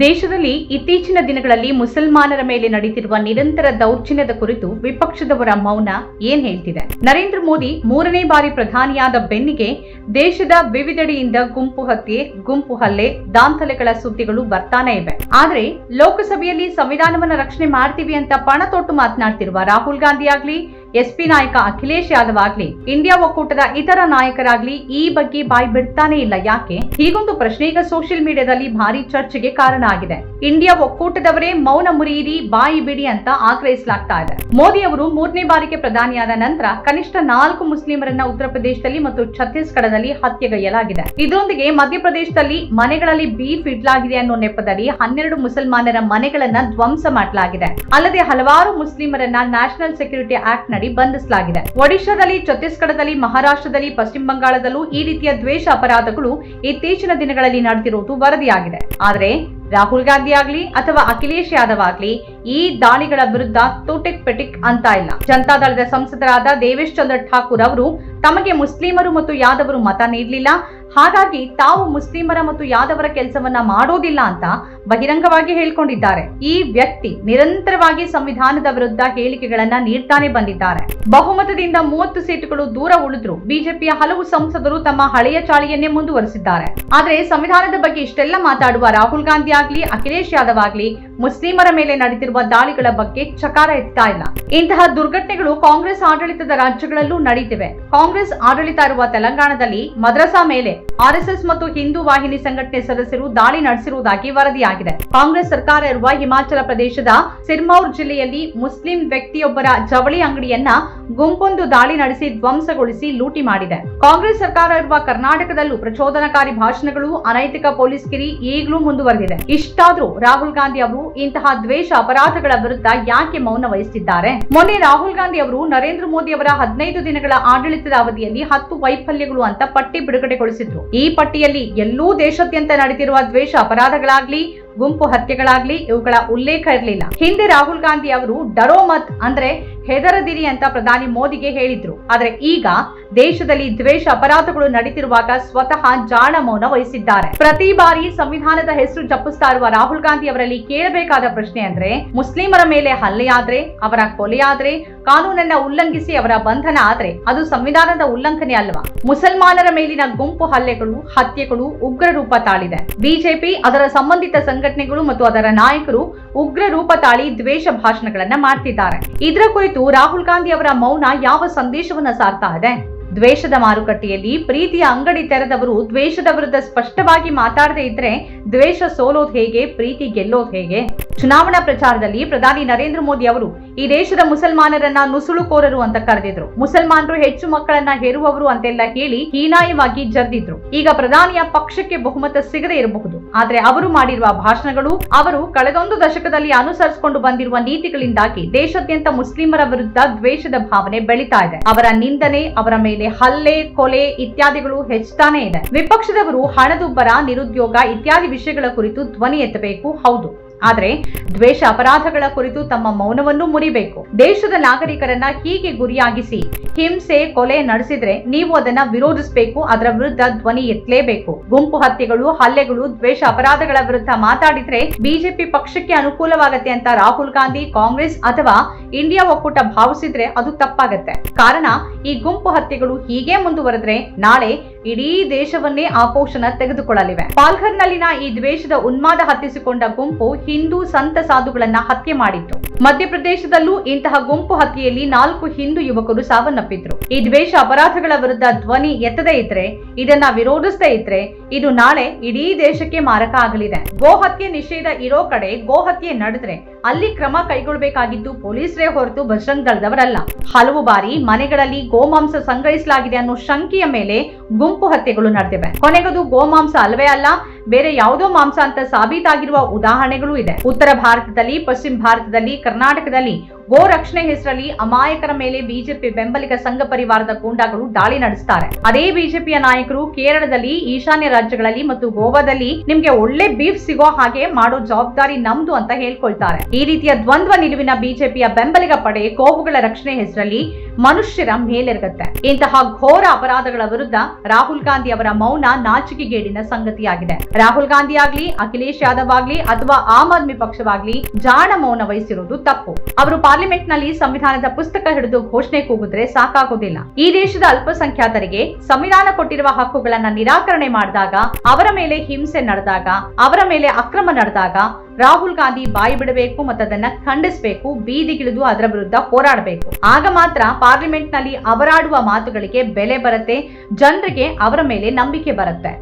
ದೇಶದಲ್ಲಿ ಇತ್ತೀಚಿನ ದಿನಗಳಲ್ಲಿ ಮುಸಲ್ಮಾನರ ಮೇಲೆ ನಡೀತಿರುವ ನಿರಂತರ ದೌರ್ಜನ್ಯದ ಕುರಿತು ವಿಪಕ್ಷದವರ ಮೌನ ಏನ್ ಹೇಳ್ತಿದೆ? ನರೇಂದ್ರ ಮೋದಿ ಮೂರನೇ ಬಾರಿ ಪ್ರಧಾನಿಯಾದ ಬೆನ್ನಿಗೆ ದೇಶದ ವಿವಿಧೆಡೆಯಿಂದ ಗುಂಪು ಹತ್ಯೆ, ಗುಂಪು ಹಲ್ಲೆ ದಾಂಧಲೆಗಳ ಸುದ್ದಿಗಳು ಬರ್ತಾನೆ ಇವೆ. ಆದ್ರೆ ಲೋಕಸಭೆಯಲ್ಲಿ ಸಂವಿಧಾನವನ್ನ ರಕ್ಷಣೆ ಮಾಡ್ತೀವಿ ಅಂತ ಪಣ ತೊಟ್ಟು ಮಾತನಾಡ್ತಿರುವ ರಾಹುಲ್ ಗಾಂಧಿ ಆಗ್ಲಿ ಎಸ್ಪಿ ನಾಯಕ ಅಖಿಲೇಶ್ ಯಾದವ್ ಆಗ್ಲಿ, ಇಂಡಿಯಾ ಒಕ್ಕೂಟದ ಇತರ ನಾಯಕರಾಗ್ಲಿ ಈ ಬಗ್ಗೆ ಬಾಯಿ ಬಿಡ್ತಾನೆ ಇಲ್ಲ. ಯಾಕೆ? ಹೀಗೊಂದು ಪ್ರಶ್ನೆ ಈಗ ಸೋಷಿಯಲ್ ಮೀಡಿಯಾದಲ್ಲಿ ಭಾರಿ ಚರ್ಚೆಗೆ ಕಾರಣ ಆಗಿದೆ. ಇಂಡಿಯಾ ಒಕ್ಕೂಟದವರೇ ಮೌನ ಮುರಿಯಿರಿ, ಬಾಯಿ ಬಿಡಿ ಅಂತ ಆಗ್ರಹಿಸಲಾಗ್ತಾ ಇದೆ. ಮೋದಿ ಅವರು ಮೂರನೇ ಬಾರಿಗೆ ಪ್ರಧಾನಿಯಾದ ನಂತರ ಕನಿಷ್ಠ ನಾಲ್ಕು ಮುಸ್ಲಿಮರನ್ನ ಉತ್ತರ ಪ್ರದೇಶದಲ್ಲಿ ಮತ್ತು ಛತ್ತೀಸ್ಗಢದಲ್ಲಿ ಹತ್ಯೆಗೈಯಲಾಗಿದೆ. ಇದರೊಂದಿಗೆ ಮಧ್ಯಪ್ರದೇಶದಲ್ಲಿ ಮನೆಗಳಲ್ಲಿ ಬೀಫ್ ಇಡ್ಲಾಗಿದೆ ಅನ್ನೋ ನೆಪದಲ್ಲಿ ಹನ್ನೆರಡು ಮುಸಲ್ಮಾನರ ಮನೆಗಳನ್ನ ಧ್ವಂಸ ಮಾಡಲಾಗಿದೆ. ಅಲ್ಲದೆ ಹಲವಾರು ಮುಸ್ಲಿಮರನ್ನ ನ್ಯಾಷನಲ್ ಸೆಕ್ಯೂರಿಟಿ ಆಕ್ಟ್ ನಡಿ ಬಂಧಿಸಲಾಗಿದೆ. ಒಡಿಶಾದಲ್ಲಿ, ಛತ್ತೀಸ್ಗಢದಲ್ಲಿ, ಮಹಾರಾಷ್ಟ್ರದಲ್ಲಿ, ಪಶ್ಚಿಮ ಬಂಗಾಳದಲ್ಲೂ ಈ ರೀತಿಯ ದ್ವೇಷ ಅಪರಾಧಗಳು ಇತ್ತೀಚಿನ ದಿನಗಳಲ್ಲಿ ನಡೆದಿರುವುದು ವರದಿಯಾಗಿದೆ. ಆದರೆ ರಾಹುಲ್ ಗಾಂಧಿ ಆಗ್ಲಿ ಅಥವಾ ಅಖಿಲೇಶ್ ಯಾದವ್ ಆಗ್ಲಿ ಈ ದಾಳಿಗಳ ವಿರುದ್ಧ ತೋಟೆಕ್ ಪೆಟಿಕ್ ಅಂತ ಇಲ್ಲ. ಜನತಾದಳದ ಸಂಸದರಾದ ದೇವೇಶ್ ಚಂದ್ರ ಠಾಕೂರ್ ಅವರು ತಮಗೆ ಮುಸ್ಲಿಮರು ಮತ್ತು ಯಾದವರು ಮತ ನೀಡಲಿಲ್ಲ ಹಾಗಾಗಿ ತಾವು ಮುಸ್ಲಿಮರ ಮತ್ತು ಯಾದವರ ಕೆಲಸವನ್ನ ಮಾಡೋದಿಲ್ಲ ಅಂತ ಬಹಿರಂಗವಾಗಿ ಹೇಳ್ಕೊಂಡಿದ್ದಾರೆ. ಈ ವ್ಯಕ್ತಿ ನಿರಂತರವಾಗಿ ಸಂವಿಧಾನದ ವಿರುದ್ಧ ಹೇಳಿಕೆಗಳನ್ನ ನೀಡ್ತಾನೆ ಬಂದಿದ್ದಾರೆ. ಬಹುಮತದಿಂದ ಮೂವತ್ತು ಸೀಟುಗಳು ದೂರ ಉಳಿದ್ರು. ಬಿಜೆಪಿಯ ಹಲವು ಸಂಸದರು ತಮ್ಮ ಹಳೆಯ ಚಾಳಿಯನ್ನೇ ಮುಂದುವರೆಸಿದ್ದಾರೆ. ಆದ್ರೆ ಸಂವಿಧಾನದ ಬಗ್ಗೆ ಇಷ್ಟೆಲ್ಲ ಮಾತಾಡುವ ರಾಹುಲ್ ಗಾಂಧಿ ಆಗ್ಲಿ, ಅಖಿಲೇಶ್ ಯಾದವ್ ಆಗ್ಲಿ ಮುಸ್ಲಿಮರ ಮೇಲೆ ನಡೆದಿರುವ ದಾಳಿಗಳ ಬಗ್ಗೆ ಚಕಾರ ಎತ್ತಾ ಇಲ್ಲ. ಇಂತಹ ದುರ್ಘಟನೆಗಳು ಕಾಂಗ್ರೆಸ್ ಆಡಳಿತದ ರಾಜ್ಯಗಳಲ್ಲೂ ನಡೆಯುತ್ತಿವೆ. ಕಾಂಗ್ರೆಸ್ ಆಡಳಿತ ಇರುವ ತೆಲಂಗಾಣದಲ್ಲಿ ಮದ್ರಸಾ ಮೇಲೆ ಆರ್ಎಸ್ಎಸ್ ಮತ್ತು ಹಿಂದೂ ವಾಹಿನಿ ಸಂಘಟನೆ ಸದಸ್ಯರು ದಾಳಿ ನಡೆಸಿರುವುದಾಗಿ ವರದಿಯಾಗಿದೆ. ಕಾಂಗ್ರೆಸ್ ಸರ್ಕಾರ ಇರುವ ಹಿಮಾಚಲ ಪ್ರದೇಶದ ಸಿರ್ಮೌರ್ ಜಿಲ್ಲೆಯಲ್ಲಿ ಮುಸ್ಲಿಂ ವ್ಯಕ್ತಿಯೊಬ್ಬರ ಜವಳಿ ಅಂಗಡಿಯನ್ನ ಗುಂಪೊಂದು ದಾಳಿ ನಡೆಸಿ ಧ್ವಂಸಗೊಳಿಸಿ ಲೂಟಿ ಮಾಡಿದೆ. ಕಾಂಗ್ರೆಸ್ ಸರ್ಕಾರ ಇರುವ ಕರ್ನಾಟಕದಲ್ಲೂ ಪ್ರಚೋದನಕಾರಿ ಭಾಷಣಗಳು, ಅನೈತಿಕ ಪೊಲೀಸ್ ಗಿರಿ ಈಗಲೂ ಮುಂದುವರೆದಿದೆ. ಇಷ್ಟಾದ್ರೂ ರಾಹುಲ್ ಗಾಂಧಿ ಅವರು ಇಂತಹ ದ್ವೇಷ ಅಪರಾಧಗಳ ವಿರುದ್ಧ ಯಾಕೆ ಮೌನ ವಹಿಸಿದ್ದಾರೆ ಮೊನ್ನೆ ರಾಹುಲ್ ಗಾಂಧಿ ಅವರು ನರೇಂದ್ರ ಮೋದಿ ಅವರ ಹದಿನೈದು ದಿನಗಳ ಆಡಳಿತದ ಅವಧಿಯಲ್ಲಿ ಹತ್ತು ವೈಫಲ್ಯಗಳು ಅಂತ ಪಟ್ಟಿ ಬಿಡುಗಡೆಗೊಳಿಸಿದ್ರು. ಈ ಪಟ್ಟಿಯಲ್ಲಿ ಎಲ್ಲೂ ದೇಶಾದ್ಯಂತ ನಡೆದಿರುವ ದ್ವೇಷ ಅಪರಾಧಗಳಾಗ್ಲಿ, ಗುಂಪು ಹತ್ಯೆಗಳಾಗ್ಲಿ ಇವುಗಳ ಉಲ್ಲೇಖ ಇರಲಿಲ್ಲ. ಹಿಂದೆ ರಾಹುಲ್ ಗಾಂಧಿ ಅವರು ಡರೋ ಮತ್ ಅಂದ್ರೆ ಹೆದರದಿರಿ ಅಂತ ಪ್ರಧಾನಿ ಮೋದಿಗೆ ಹೇಳಿದ್ರು. ಆದ್ರೆ ಈಗ ದೇಶದಲ್ಲಿ ದ್ವೇಷ ಅಪರಾಧಗಳು ನಡೀತಿರುವಾಗ ಸ್ವತಃ ಜಾಣ ಮೌನ ವಹಿಸಿದ್ದಾರೆ. ಪ್ರತಿ ಬಾರಿ ಸಂವಿಧಾನದ ಹೆಸರು ಜಪಿಸ್ತಾ ಇರುವ ರಾಹುಲ್ ಗಾಂಧಿ ಅವರಲ್ಲಿ ಕೇಳಬೇಕಾದ ಪ್ರಶ್ನೆ ಅಂದ್ರೆ, ಮುಸ್ಲಿಮರ ಮೇಲೆ ಹಲ್ಲೆಯಾದ್ರೆ, ಅವರ ಕೊಲೆಯಾದ್ರೆ, ಕಾನೂನನ್ನ ಉಲ್ಲಂಘಿಸಿ ಅವರ ಬಂಧನ ಆದ್ರೆ, ಅದು ಸಂವಿಧಾನದ ಉಲ್ಲಂಘನೆ ಅಲ್ವಾ? ಮುಸಲ್ಮಾನರ ಮೇಲಿನ ಗುಂಪು ಹಲ್ಲೆಗಳು, ಹತ್ಯೆಗಳು ಉಗ್ರ ರೂಪ ತಾಳಿದೆ. ಬಿಜೆಪಿ, ಅದರ ಸಂಬಂಧಿತ ಸಂಘಟನೆಗಳು ಮತ್ತು ಅದರ ನಾಯಕರು ಉಗ್ರ ರೂಪ ತಾಳಿ ದ್ವೇಷ ಭಾಷಣಗಳನ್ನ ಮಾಡ್ತಿದ್ದಾರೆ. ಇದರ ಕುರಿತು ರಾಹುಲ್ ಗಾಂಧಿ ಅವರ ಮೌನ ಯಾವ ಸಂದೇಶವನ್ನ ಸಾರ್ತಾ ಇದೆ? ದ್ವೇಷದ ಮಾರುಕಟ್ಟೆಯಲ್ಲಿ ಪ್ರೀತಿಯ ಅಂಗಡಿ ತೆರೆದವರು ದ್ವೇಷದ ವಿರುದ್ಧ ಸ್ಪಷ್ಟವಾಗಿ ಮಾತಾಡದೇ ಇದ್ರೆ ದ್ವೇಷ ಸೋಲೋದು ಹೇಗೆ, ಪ್ರೀತಿ ಗೆಲ್ಲೋದ್ ಹೇಗೆ? ಚುನಾವಣಾ ಪ್ರಚಾರದಲ್ಲಿ ಪ್ರಧಾನಿ ನರೇಂದ್ರ ಮೋದಿ ಅವರು, ಈ ದೇಶದ ಮುಸಲ್ಮಾನರನ್ನ ನುಸುಳುಕೋರರು ಅಂತ ಕರೆದಿದ್ರು. ಮುಸಲ್ಮಾನರು ಹೆಚ್ಚು ಮಕ್ಕಳನ್ನ ಹೆರುವವರು ಅಂತೆಲ್ಲ ಹೇಳಿ ಹೀನಾಯವಾಗಿ ಜರ್ದಿದ್ರು. ಈಗ ಪ್ರಧಾನಿಯ ಪಕ್ಷಕ್ಕೆ ಬಹುಮತ ಸಿಗದೇ ಇರಬಹುದು. ಆದ್ರೆ ಅವರು ಮಾಡಿರುವ ಭಾಷಣಗಳು, ಅವರು ಕಳೆದೊಂದು ದಶಕದಲ್ಲಿ ಅನುಸರಿಸಿಕೊಂಡು ಬಂದಿರುವ ನೀತಿಗಳಿಂದಾಗಿ ದೇಶಾದ್ಯಂತ ಮುಸ್ಲಿಮರ ವಿರುದ್ಧ ದ್ವೇಷದ ಭಾವನೆ ಬೆಳೀತಾ ಇದೆ. ಅವರ ನಿಂದನೆ, ಅವರ ಮೇಲೆ ಹಲ್ಲೆ ಕೊಲೆ ಇತ್ಯಾದಿಗಳು ಹೆಚ್ಚುತ್ತಾನೆ ಇದೆ. ವಿಪಕ್ಷದವರು ಹಣದುಬ್ಬರ ನಿರುದ್ಯೋಗ ಇತ್ಯಾದಿ ವಿಷಯಗಳ ಕುರಿತು ಧ್ವನಿ ಎತ್ತಬೇಕು. ಹೌದು. ಆದ್ರೆ ದ್ವೇಷ ಅಪರಾಧಗಳ ಕುರಿತು ತಮ್ಮ ಮೌನವನ್ನು ಮುರಿಬೇಕು. ದೇಶದ ನಾಗರಿಕರನ್ನ ಹೀಗೆ ಗುರಿಯಾಗಿಸಿ ಹಿಂಸೆ, ಕೊಲೆ ನಡೆಸಿದ್ರೆ ನೀವು ಅದನ್ನ ವಿರೋಧಿಸಬೇಕು, ಅದರ ವಿರುದ್ಧ ಧ್ವನಿ ಎತ್ತಲೇಬೇಕು. ಗುಂಪು ಹತ್ಯೆಗಳು, ಹಲ್ಲೆಗಳು, ದ್ವೇಷ ಅಪರಾಧಗಳ ವಿರುದ್ಧ ಮಾತಾಡಿದ್ರೆ ಬಿಜೆಪಿ ಪಕ್ಷಕ್ಕೆ ಅನುಕೂಲವಾಗತ್ತೆ ಅಂತ ರಾಹುಲ್ ಗಾಂಧಿ, ಕಾಂಗ್ರೆಸ್ ಅಥವಾ ಇಂಡಿಯಾ ಒಕ್ಕೂಟ ಭಾವಿಸಿದ್ರೆ ಅದು ತಪ್ಪಾಗತ್ತೆ. ಕಾರಣ ಈ ಗುಂಪು ಹತ್ಯೆಗಳು ಹೀಗೆ ಮುಂದುವರೆದ್ರೆ ನಾಳೆ ಇಡೀ ದೇಶವನ್ನೇ ಆಪೋಷಣ ತೆಗೆದುಕೊಳ್ಳಲಿವೆ. ಪಾಲ್ಘರ್ನಲ್ಲಿನ ಈ ದ್ವೇಷದ ಉನ್ಮಾದ ಹತ್ತಿಸಿಕೊಂಡ ಗುಂಪು ಹಿಂದೂ ಸಂತ ಸಾಧುಗಳನ್ನ ಹತ್ಯೆ ಮಾಡಿತ್ತು. ಮಧ್ಯಪ್ರದೇಶದಲ್ಲೂ ಇಂತಹ ಗುಂಪು ಹತ್ಯೆಯಲ್ಲಿ ನಾಲ್ಕು ಹಿಂದೂ ಯುವಕರು ಸಾವನ್ನಪ್ಪಿದ್ರು. ಈ ದ್ವೇಷ ಅಪರಾಧಗಳ ವಿರುದ್ಧ ಧ್ವನಿ ಎತ್ತದೇ ಇದ್ರೆ ಇದನ್ನ ವಿರೋಧಿಸದೇ ಇದ್ರೆ ಇದು ನಾಳೆ ಇಡೀ ದೇಶಕ್ಕೆ ಮಾರಕ ಆಗಲಿದೆ ಗೋಹತ್ಯೆ ನಿಷೇಧ ಇರೋ ಕಡೆ ಗೋ ಹತ್ಯೆ ನಡೆದ್ರೆ ಅಲ್ಲಿ ಕ್ರಮ ಕೈಗೊಳ್ಳಬೇಕಾಗಿದ್ದು ಪೊಲೀಸರೇ ಹೊರತು ಬಜರಂಗ್ ದಳದವರಲ್ಲ ಹಲವು ಬಾರಿ ಮನೆಗಳಲ್ಲಿ ಗೋಮಾಂಸ ಸಂಗ್ರಹಿಸಲಾಗಿದೆ ಅನ್ನೋ ಶಂಕೆಯ ಮೇಲೆ ಗುಂಪು ಹತ್ಯೆಗಳು ನಡೆದಿವೆ. ಕೊನೆಗದು ಗೋಮಾಂಸ ಅಲ್ವೇ ಅಲ್ಲ, ಬೇರೆ ಯಾವುದೋ ಮಾಂಸ ಅಂತ ಸಾಬೀತಾಗಿರುವ ಉದಾಹರಣೆಗಳು ಇದೆ. ಉತ್ತರ ಭಾರತದಲ್ಲಿ, ಪಶ್ಚಿಮ ಭಾರತದಲ್ಲಿ, ಕರ್ನಾಟಕದಲ್ಲಿ ಗೋ ರಕ್ಷಣೆ ಹೆಸರಲ್ಲಿ ಅಮಾಯಕರ ಮೇಲೆ ಬಿಜೆಪಿ ಬೆಂಬಲಿಗ ಸಂಘ ಪರಿವಾರದ ಗೂಂಡಾಗಳು ದಾಳಿ ನಡೆಸ್ತಾರೆ. ಅದೇ ಬಿಜೆಪಿಯ ನಾಯಕರು ಕೇರಳದಲ್ಲಿ, ಈಶಾನ್ಯ ರಾಜ್ಯಗಳಲ್ಲಿ ಮತ್ತು ಗೋವಾದಲ್ಲಿ ನಿಮ್ಗೆ ಒಳ್ಳೆ ಬೀಫ್ ಸಿಗೋ ಹಾಗೆ ಮಾಡೋ ಜವಾಬ್ದಾರಿ ನಮ್ದು ಅಂತ ಹೇಳ್ಕೊಳ್ತಾರೆ. ಈ ರೀತಿಯ ದ್ವಂದ್ವ ನಿಲುವಿನ ಬಿಜೆಪಿಯ ಬೆಂಬಲಿಗ ಪಡೆ ಕೋವುಗಳ ರಕ್ಷಣೆ ಹೆಸರಲ್ಲಿ ಮನುಷ್ಯರ ಮೇಲೆರಗತ್ತೆ. ಇಂತಹ ಘೋರ ಅಪರಾಧಗಳ ವಿರುದ್ಧ ರಾಹುಲ್ ಗಾಂಧಿ ಅವರ ಮೌನ ನಾಚಿಕೆಗೇಡಿನ ಸಂಗತಿಯಾಗಿದೆ. ರಾಹುಲ್ ಗಾಂಧಿ ಆಗ್ಲಿ, ಅಖಿಲೇಶ್ ಯಾದವ್ ಆಗ್ಲಿ, ಅಥವಾ ಆಮ್ ಆದ್ಮಿ ಪಕ್ಷವಾಗ್ಲಿ ಜಾಣ ಮೌನ ವಹಿಸಿರುವುದು ತಪ್ಪು. ಅವರು ಪಾರ್ಲಿಮೆಂಟ್ನಲ್ಲಿ ಸಂವಿಧಾನದ ಪುಸ್ತಕ ಹಿಡಿದು ಘೋಷಣೆ ಕೂಗಿದ್ರೆ ಸಾಕಾಗೋದಿಲ್ಲ. ಈ ದೇಶದ ಅಲ್ಪಸಂಖ್ಯಾತರಿಗೆ ಸಂವಿಧಾನ ಕೊಟ್ಟಿರುವ ಹಕ್ಕುಗಳನ್ನ ನಿರಾಕರಣೆ ಮಾಡಿದಾಗ, ಅವರ ಮೇಲೆ ಹಿಂಸೆ ನಡೆದಾಗ, ಅವರ ಮೇಲೆ ಅಕ್ರಮ ನಡೆದಾಗ ರಾಹುಲ್ ಗಾಂಧಿ ಬಾಯಿ ಬಿಡಬೇಕು ಮತ್ತು ಅದನ್ನ ಖಂಡಿಸಬೇಕು, ಬೀದಿಗಿಳಿದು ಅದರ ವಿರುದ್ಧ ಹೋರಾಡಬೇಕು. ಆಗ ಮಾತ್ರ ಪಾರ್ಲಿಮೆಂಟ್ನಲ್ಲಿ ಅವರಾಡುವ ಮಾತುಗಳಿಗೆ ಬೆಲೆ ಬರುತ್ತೆ ಜನರಿಗೆ ಅವರ ಮೇಲೆ ನಂಬಿಕೆ ಬರುತ್ತೆ.